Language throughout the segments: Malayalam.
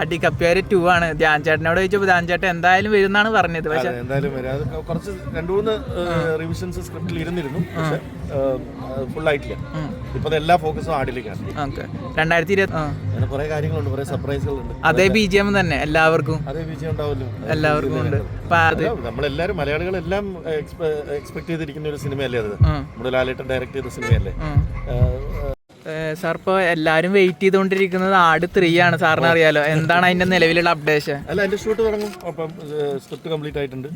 അടി കപ്പിയാര് ടു ആണ്. ധ്യാൻ ചേട്ടനോട് ചോദിച്ചപ്പോൾ ധ്യാൻ ചേട്ടൻ എന്തായാലും വരുന്നാണ് പറഞ്ഞത്. പക്ഷെ അതെ, എന്തായാലും വരാം. കുറച്ച് രണ്ടു മൂന്ന് റിവിഷൻസ് സ്ക്രിപ്റ്റിൽ ഇരുന്നിരുന്നു. പക്ഷെ ഫുൾ ആയിട്ടില്ല. ഇപ്പൊ എല്ലാ ഫോക്കസും ആടിലേക്കാണ്. ഓക്കെ. രണ്ടായിരത്തി ഇരുപത്തി കുറെ കാര്യങ്ങളുണ്ട് കുറെ സർപ്രൈസുകളുണ്ട് അതേ ബി ജി എം തന്നെ എല്ലാവർക്കും. അതേ ബിജിഎം ഉണ്ടാവുമല്ലോ. എല്ലാവർക്കും ഉണ്ട്. നമ്മളെല്ലാരും അത് എല്ലാം എക്സ്പെക്ട് ചെയ്തിരിക്കുന്ന ഒരു സിനിമയല്ലേ അത്. നമ്മുടെ ലാലേട്ടൻ ഡയറക്ട് ചെയ്ത സിനിമയല്ലേ. സാർ ഇപ്പോൾ എല്ലാവരും വെയിറ്റ് ചെയ്തുകൊണ്ടിരിക്കുന്നത് ആട് ത്രീ ആണ്. സാറിന് അറിയാലോ. എന്താണ് അതിന്റെ നിലവിലുള്ള അപ്ഡേഷൻ അല്ല എന്റെ ഷൂട്ട് തുടങ്ങും. അപ്പം സ്ക്രിപ്റ്റ് കംപ്ലീറ്റ് ആയിട്ടുണ്ട്.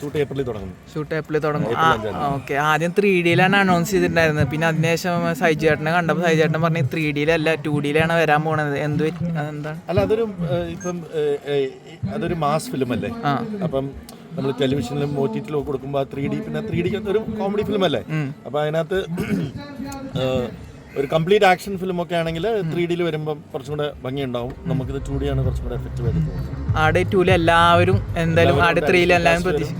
ഷൂട്ട് ഏപ്രിലിൽ തുടങ്ങും. ഷൂട്ട് ഏപ്രിലിൽ തുടങ്ങും. ഓക്കെ ആദ്യം ത്രീ ഡിയിലാണ് അനൗൺസ് ചെയ്തിട്ടുണ്ടായിരുന്നത്. പിന്നെ അതിനുശേഷം സൈജ് ചേട്ടനെ കണ്ടപ്പോൾ സൈജ് ചേട്ടൻ പറഞ്ഞു ത്രീ ഡിയിലല്ല ടു ഡിയിലാണ് വരാൻ പോണത്. എന്ത് അതെന്താണ് അല്ല അതൊരു ഇപ്പം അതൊരു മാസ് ഫിലിം അല്ലേ? അപ്പം നമ്മൾ ടെലിവിഷനിലും ഒ ടി ടിയിലും കൊടുക്കുമ്പോൾ ത്രീ ഡി പിന്നെ ത്രീ ഡി ഒരു കോമഡി ഫിലിം അല്ലേ? അപ്പം അതിനകത്ത് ഒരു കംപ്ലീറ്റ് ആക്ഷൻ ഫിലിം ഒക്കെ ആണെങ്കിൽ ത്രീ ഡിയിൽ വരുമ്പോൾ കുറച്ചും കൂടെ ഭംഗിയുണ്ടാവും. നമുക്കിത് ടു ഡി ആണ് കുറച്ചും കൂടെ എഫക്റ്റ് വരുന്നത് ആട് ടൂൽ എല്ലാവരും എന്തായാലും ആട് ത്രീയിൽ എല്ലാവരും പ്രതീക്ഷ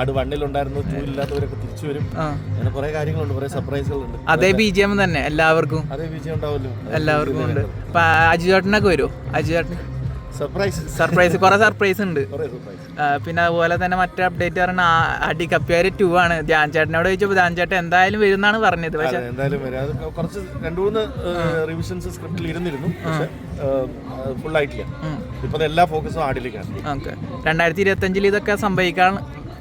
ആട് വണ്ണിലുണ്ടായിരുന്നു ടൂ ഇല്ലാത്തവരൊക്കെ തിരിച്ചു വരും. അങ്ങനെ കുറെ കാര്യങ്ങളുണ്ട് കുറെ സർപ്രൈസുകളുണ്ട് അതേ ബി ജി എം തന്നെ എല്ലാവർക്കും. അതേ ബി ജി എം ഉണ്ടാവുമല്ലോ. എല്ലാവർക്കും ഉണ്ട്. ഇപ്പൊ അജു ചേട്ടനൊക്കെ വരുമോ അജു ചേട്ടൻ സർപ്രൈസ് കുറെ സർപ്രൈസ് ഉണ്ട്. പിന്നെ അതുപോലെ തന്നെ മറ്റേ അപ്ഡേറ്റ് പറഞ്ഞ അടി കപ്പിയാര് ടു ആണ്. ധ്യാൻ ചേട്ടനോട് ചോദിച്ചപ്പോൾ ധ്യാൻ ചേട്ടൻ എന്തായാലും വരുന്നാണ് പറഞ്ഞത്. പക്ഷെ എന്തായാലും കുറച്ച് രണ്ടു മൂന്ന് റിവിഷൻസ് സ്ക്രിപ്റ്റിൽ ഇരുന്നിരുന്നു. ഫുൾ ആയിട്ടില്ല. ഇപ്പൊ അത് എല്ലാ ഫോക്കസും ആടിലേക്കാണ് ഓക്കെ. രണ്ടായിരത്തി ഇരുപത്തഞ്ചിൽ ഇതൊക്കെ സംഭവിക്കാൻ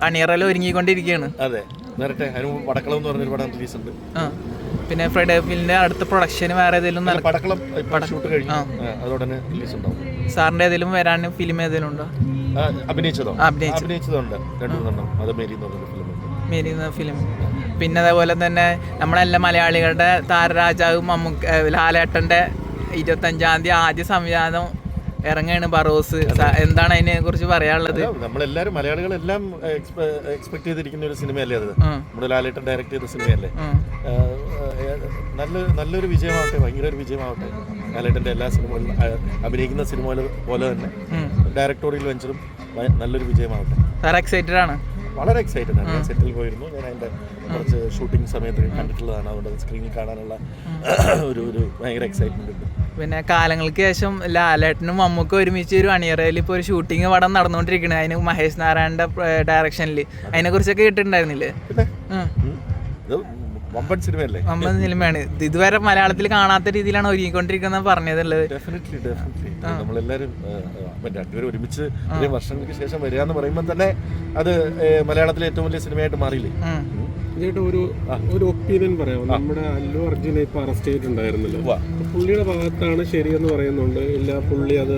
അണിയറയിൽ ഒരുങ്ങിക്കൊണ്ടിരിക്കുകയാണ്. അതെ. അതിന് പടക്കളം എന്ന് പറഞ്ഞൊരു പടം റിലീസ് ഉണ്ട്. പിന്നെ ഫ്രൈഡേ ഫിലിന്റെ അടുത്ത പ്രൊഡക്ഷന് വേറെ ഏതെങ്കിലും പടക്കളം ഷൂട്ട് കഴിഞ്ഞു. അതോടനെ റിലീസ് ഉണ്ടാവും. സാറിന്റെ ഏതെങ്കിലും വരാൻ ഫിലിം ഏതെങ്കിലും ഉണ്ടോ? അഭിനയിച്ചതോ? അഭിനയിച്ചതുണ്ട്. രണ്ടു മൂന്നെണ്ണം അത് മേരി എന്ന് പറഞ്ഞൊരു ഫിലിം പിന്നെ അതേപോലെ തന്നെ നമ്മളെല്ലാ മലയാളികളുടെ താരരാജാവും മമ്മൂക്ക ലാലേട്ടന്റെ ലാലേട്ടന്റെ ഇരുപത്തഞ്ചാം തീയതി ആദ്യ സംവിധാനം ഇറങ്ങുകയാണ് ബറോസ്. എന്താണ് അതിനെ കുറിച്ച് പറയാനുള്ളത്? നമ്മളെല്ലാരും മലയാളികളെല്ലാം എക്സ്പെക്ട് ചെയ്തിരിക്കുന്ന ഒരു സിനിമയല്ലേ അത്. നമ്മുടെ ലാലേട്ടൻ ഡയറക്ട് ചെയ്ത സിനിമയല്ലേ? നല്ല നല്ലൊരു വിജയമാവട്ടെ ഭയങ്കര ഒരു വിജയമാവട്ടെ. ലാലേട്ടന്റെ എല്ലാ സിനിമകളിലും അഭിനയിക്കുന്ന സിനിമകൾ പോലെ തന്നെ. ഡയറക്ടോറിയൽ വെഞ്ചറും നല്ലൊരു വിജയമാവട്ടെ. സാർ എക്സൈറ്റഡ് ആണ്. വളരെ എക്സൈറ്റഡ് ആണ്. ഞാൻ സെറ്റിൽ പോയിരുന്നു. ഞാൻ അതിന്റെ കുറച്ച് ഷൂട്ടിംഗ് സമയത്ത് കണ്ടിട്ടുള്ളതാണ്. അതുകൊണ്ട് സ്ക്രീനിൽ കാണാനുള്ള ഒരു ഒരു ഭയങ്കര എക്സൈറ്റ്മെന്റ് ഉണ്ട്. പിന്നെ കാലങ്ങൾക്ക് ശേഷം ലാലേട്ടനും മമ്മൂക്കും ഒരുമിച്ച് ഒരു അണിയറയിൽ ഇപ്പോൾ ഒരു ഷൂട്ടിംഗ് പടം നടന്നുകൊണ്ടിരിക്കുന്നത് അതിന് മഹേഷ് നാരായണന്റെ ഡയറക്ഷനിൽ അതിനെ കുറിച്ചൊക്കെ വമ്പൻ സിനിമയല്ലേ? വമ്പൻ സിനിമയാണ്. ഇത് ഇതുവരെ മലയാളത്തിൽ കാണാത്ത രീതിയിലാണ് ഒരുങ്ങിക്കൊണ്ടിരിക്കുന്നത് പറഞ്ഞതുള്ളത് ഡെഫിനറ്റ്ലി ഡെഫിനറ്റ്ലി നമ്മളെല്ലാവരും രണ്ടുപേരും ഒരുമിച്ച് ഇത്രയും വർഷങ്ങൾക്ക് ശേഷം വരിക എന്ന് പറയുമ്പോൾ തന്നെ അത് മലയാളത്തിലെ ഏറ്റവും വലിയ സിനിമയായിട്ട് മാറിയില്ലേ. ചേട്ടാ ഒരു ഒരു ഒപ്പീനിയൻ പറയാം. നമ്മുടെ അല്ലു അർജുനെ ഇപ്പൊ അറസ്റ്റ് ചെയ്തിട്ടുണ്ടായിരുന്നല്ലോ. പുള്ളിയുടെ ഭാഗത്താണ് ശരിയെന്ന് പറയുന്നുണ്ട്. ഇല്ല പുള്ളി അത്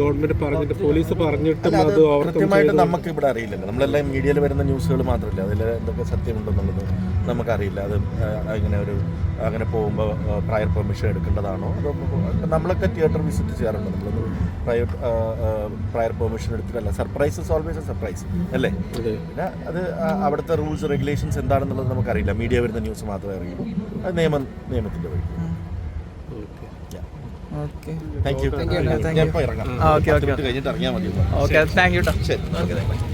ഗവൺമെന്റ് പറഞ്ഞിട്ട് പോലീസ് പറഞ്ഞിട്ടും അത് കൃത്യമായിട്ട് നമുക്ക് ഇവിടെ അറിയില്ലല്ലോ. നമ്മളെല്ലാം മീഡിയയിൽ വരുന്ന ന്യൂസുകൾ മാത്രമല്ല? അതിൽ എന്തൊക്കെ സത്യമുണ്ടെന്നുള്ളത് നമുക്കറിയില്ല. അത് അങ്ങനെ ഒരു അങ്ങനെ പോകുമ്പോൾ പ്രയർ പെർമിഷൻ എടുക്കേണ്ടതാണോ? അതോ നമ്മളൊക്കെ തിയേറ്റർ വിസിറ്റ് ചെയ്യാറുണ്ട്. നമ്മളൊന്ന് പ്രയർ പ്രയർ പെർമിഷൻ എടുത്തിട്ടല്ല. സർപ്രൈസസ് ഓൾവേസ് സർപ്രൈസ് അല്ലേ? പിന്നെ അത് അവിടുത്തെ റൂൾസ് റെഗുലേഷൻസ് എന്താണെന്നുള്ളത് നമുക്കറിയില്ല. മീഡിയ വരുന്ന ന്യൂസ് മാത്രമേ അറിയൂ അത് നിയമം നിയമത്തിന്റെ വഴി. Okay. Thank you Thank you. ഞാൻ ഇപ്പോൾ ഇറങ്ങാം. ഓക്കെ okay, പത്ത് okay. മിനിറ്റ് കഴിഞ്ഞിട്ട് ഇറങ്ങിയാൽ മതി. ഓക്കെ താങ്ക് യു കേട്ടോ ശരി ഓക്കെ